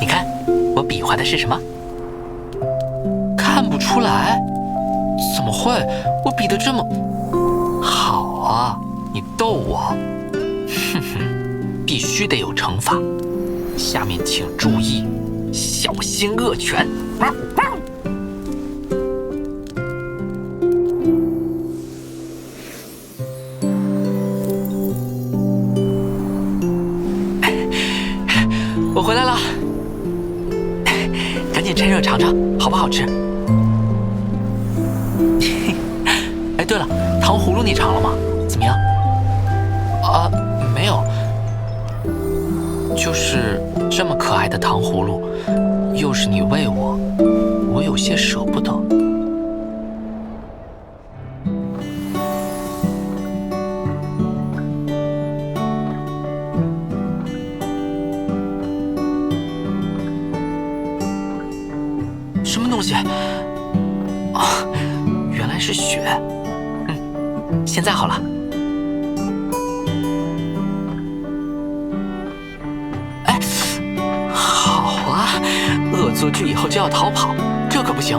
你看，我比划的是什么？看不出来，怎么会？我比的这么好啊！你逗我，哼哼，必须得有惩罚。下面请注意，小心恶犬。紧趁热尝尝，好不好吃？哎，对了，糖葫芦你尝了吗？怎么样？啊，没有，就是这么可爱的糖葫芦，又是你喂我，我有些舍不得。什么东西？啊，原来是雪。嗯，现在好了。哎，好啊！恶作剧以后就要逃跑，这可不行。